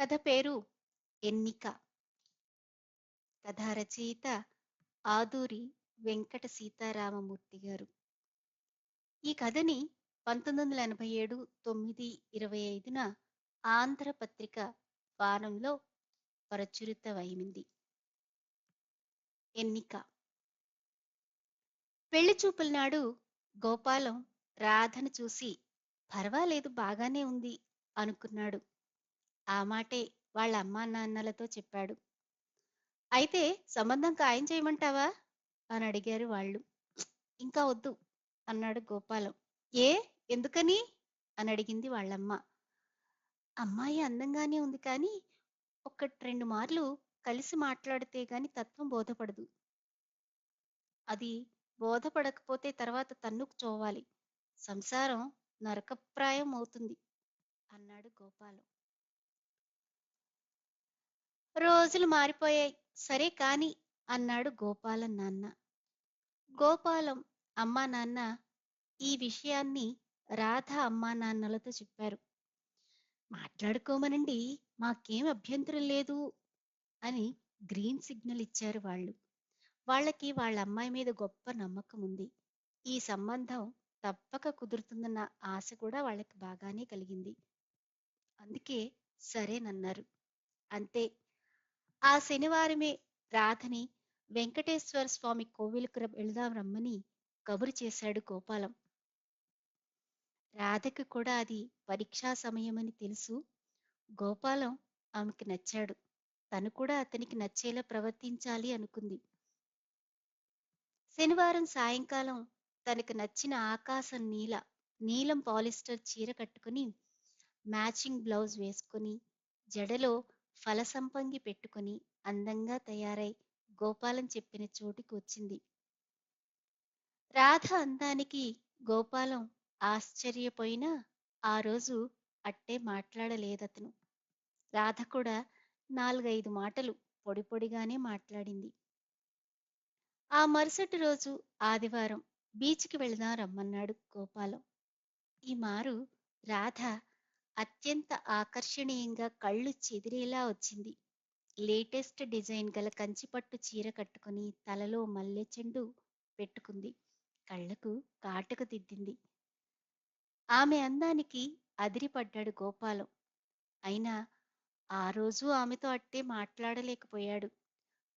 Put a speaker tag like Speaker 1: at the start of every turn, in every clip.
Speaker 1: కథ పేరు ఎన్నిక. కథ రచయిత ఆదూరి వెంకట సీతారామమూర్తి గారు. ఈ కథని పంతొమ్మిది వందల ఎనభై ఏడు తొమ్మిది ఇరవై ఐదున ఆంధ్రపత్రిక వారంలో ప్రచురితమైంది ఎన్నిక. పెళ్ళి చూపుల నాడు గోపాలం రాధను చూసి పర్వాలేదు బాగానే ఉంది అనుకున్నాడు. ఆ మాటే వాళ్ళ అమ్మా నాన్నలతో చెప్పాడు. అయితే సంబంధం ఖాయం చేయమంటావా? అని అడిగారు వాళ్ళు. ఇంకా వద్దు అన్నాడు గోపాలం. ఏ? ఎందుకని? అని అడిగింది వాళ్ళమ్మ. అమ్మాయి అందంగానే ఉంది కానీ ఒకటి రెండు మార్లు కలిసి మాట్లాడితే గాని తత్వం బోధపడదు. అది బోధపడకపోతే తర్వాత తన్నుకు చోవాలి. సంసారం నరకప్రాయం అవుతుంది అన్నాడు గోపాలం. రోజులు మారిపోయాయి. సరే కాని అన్నాడు గోపాలం నాన్న. గోపాలం అమ్మా నాన్న ఈ విషయాన్ని రాధ అమ్మా నాన్నలతో చెప్పారు. మాట్లాడుకోమనండి మాకేం అభ్యంతరం లేదు అని గ్రీన్ సిగ్నల్ ఇచ్చారు వాళ్ళు. వాళ్ళకి వాళ్ళ అమ్మాయి మీద గొప్ప నమ్మకం ఉంది. ఈ సంబంధం తప్పక కుదురుతుందన్న ఆశ కూడా వాళ్ళకి బాగానే కలిగింది. అందుకే సరేనన్నారు. అంతే ఆ శనివారమే రాధని వెంకటేశ్వర స్వామి కోవిలకు వెళదాం రమ్మని కబురు చేశాడు గోపాలం. రాధకి కూడా అది పరీక్షా సమయమని తెలుసు. గోపాలం ఆమెకి నచ్చాడు. తను కూడా అతనికి నచ్చేలా ప్రవర్తించాలి అనుకుంది. శనివారం సాయంకాలం తనకు నచ్చిన ఆకాశం నీల నీలం పాలిస్టర్ చీర కట్టుకుని మ్యాచింగ్ బ్లౌజ్ వేసుకుని జడలో ఫలసంపంగి పెట్టుకుని అందంగా తయారై గోపాలం చెప్పిన చోటికి వచ్చింది. రాధ అందానికి గోపాలం ఆశ్చర్యపోయినా ఆ రోజు అట్టే మాట్లాడలేదతను. రాధ కూడా నాలుగైదు మాటలు పొడి పొడిగానే మాట్లాడింది. ఆ మరుసటి రోజు ఆదివారం బీచ్కి వెళదాం రమ్మన్నాడు గోపాలం. ఈ మారు రాధ అత్యంత ఆకర్షణీయంగా కళ్ళు చెదిరేలా వచ్చింది. లేటెస్ట్ డిజైన్ గల కంచిపట్టు చీర కట్టుకుని తలలో మల్లె చెండు పెట్టుకుంది. కళ్ళకు కాటుక దిద్దింది. ఆమె అందానికి అదిరిపడ్డాడు గోపాలం. అయినా ఆ రోజు ఆమెతో అట్టే మాట్లాడలేకపోయాడు.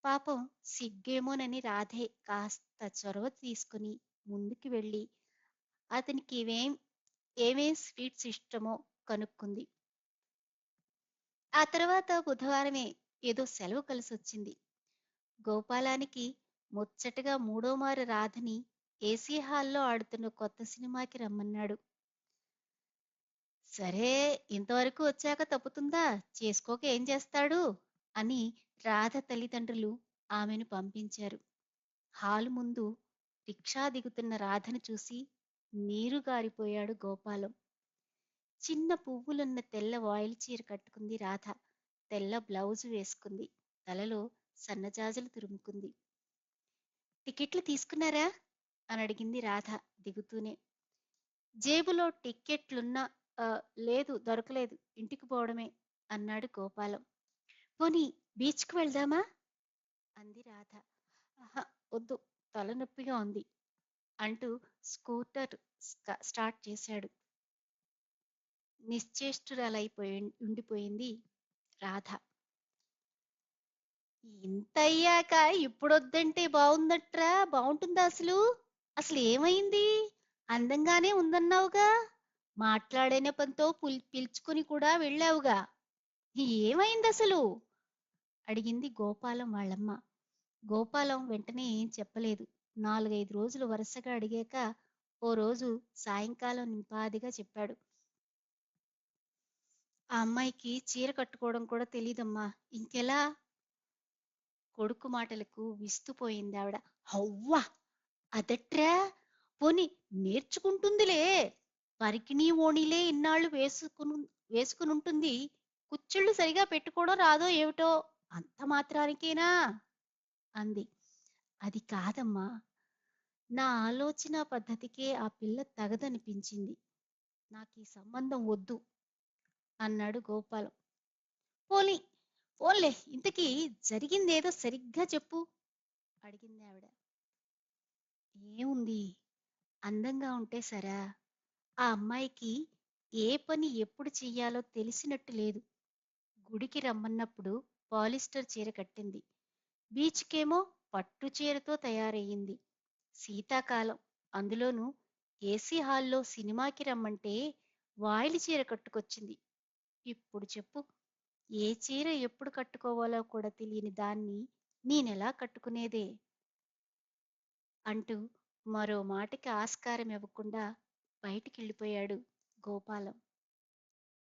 Speaker 1: పాపం సిగ్గేమోనని రాధే కాస్త చొరవ తీసుకుని ముందుకు వెళ్ళి అతనికి ఇవేం ఏమేం స్వీట్స్ ఇష్టమో కనుక్కుంది. ఆ తర్వాత బుధవారమే ఏదో సెలవు కలిసి వచ్చింది గోపాలానికి ముచ్చటగా మూడో మారు రాధని ఏసీ హాల్లో ఆడుతున్న కొత్త సినిమాకి రమ్మన్నాడు. సరే ఇంతవరకు వచ్చాక తప్పుతుందా? చేసుకోక ఏం చేస్తాడు? అని రాధ తల్లిదండ్రులు ఆమెను పంపించారు. హాలు ముందు రిక్షా దిగుతున్న రాధను చూసి నీరు గారిపోయాడు గోపాలం. చిన్న పువ్వులున్న తెల్ల వాయిల్ చీర కట్టుకుంది రాధ. తెల్ల బ్లౌజు వేసుకుంది. తలలో సన్నజాజులు తురుముకుంది. టికెట్లు తీసుకున్నారా? అని అడిగింది రాధ దిగుతూనే. జేబులో టిక్కెట్లున్నా లేదు దొరకలేదు ఇంటికి పోవడమే అన్నాడు గోపాలం. పోనీ బీచ్కి వెళ్దామా? అంది రాధ. ఆహా వద్దు తలనొప్పిగా ఉంది అంటూ స్కూటర్ స్టార్ట్ చేశాడు. నిశ్చేష్టురాలైపోయి ఉండిపోయింది రాధ. ఇంత ఇంతయ్యాక ఇప్పుడొద్దంటే బాగుందట్రా బాగుంటుందా అసలు? అసలు ఏమైంది? అందంగానే ఉందన్నావుగా? మాట్లాడేన పనితో పిలుచుకుని కూడా వెళ్ళావుగా? ఏమైంది అసలు అడిగింది గోపాలం వాళ్ళమ్మ. గోపాలం వెంటనే ఏం చెప్పలేదు. నాలుగైదు రోజులు వరుసగా అడిగాక ఓ రోజు సాయంకాలం నింపాదిగా చెప్పాడు. ఆ అమ్మాయికి చీర కట్టుకోవడం కూడా తెలియదమ్మా ఇంకెలా? కొడుకు మాటలకు విస్తుపోయింది ఆవిడ. హవ్వా! అదట్రా? పోని నేర్చుకుంటుందిలే. పరికిణీ ఓణిలే ఇన్నాళ్ళు వేసుకుని వేసుకుని ఉంటుంది కుచ్చుళ్ళు సరిగా పెట్టుకోవడం రాదో ఏమిటో అంత మాత్రానికేనా? అంది. అది కాదమ్మా. నా ఆలోచన పద్ధతికే ఆ పిల్ల తగదనిపించింది. నాకు ఈ సంబంధం వద్దు. అన్నాడు గోపాలం. పోనీ పోన్లే ఇంతకీ జరిగిందేదో సరిగ్గా చెప్పు అడిగింది ఆవిడ. ఏముంది అందంగా ఉంటే సరా ఆ అమ్మాయికి ఏ పని ఎప్పుడు చెయ్యాలో తెలిసినట్టు లేదు. గుడికి రమ్మన్నప్పుడు పాలిస్టర్ చీర కట్టింది. బీచ్కేమో పట్టు చీరతో తయారయ్యింది. శీతాకాలం అందులోనూ ఏసీ హాల్లో సినిమాకి రమ్మంటే వాయిలి చీర కట్టుకొచ్చింది. ఇప్పుడు చెప్పు. ఏ చీర ఎప్పుడు కట్టుకోవాలో కూడా తెలియని దాన్ని నేనెలా కట్టుకునేదే? అంటూ మరో మాటకి ఆస్కారం ఇవ్వకుండా బయటికెళ్ళిపోయాడు గోపాలం.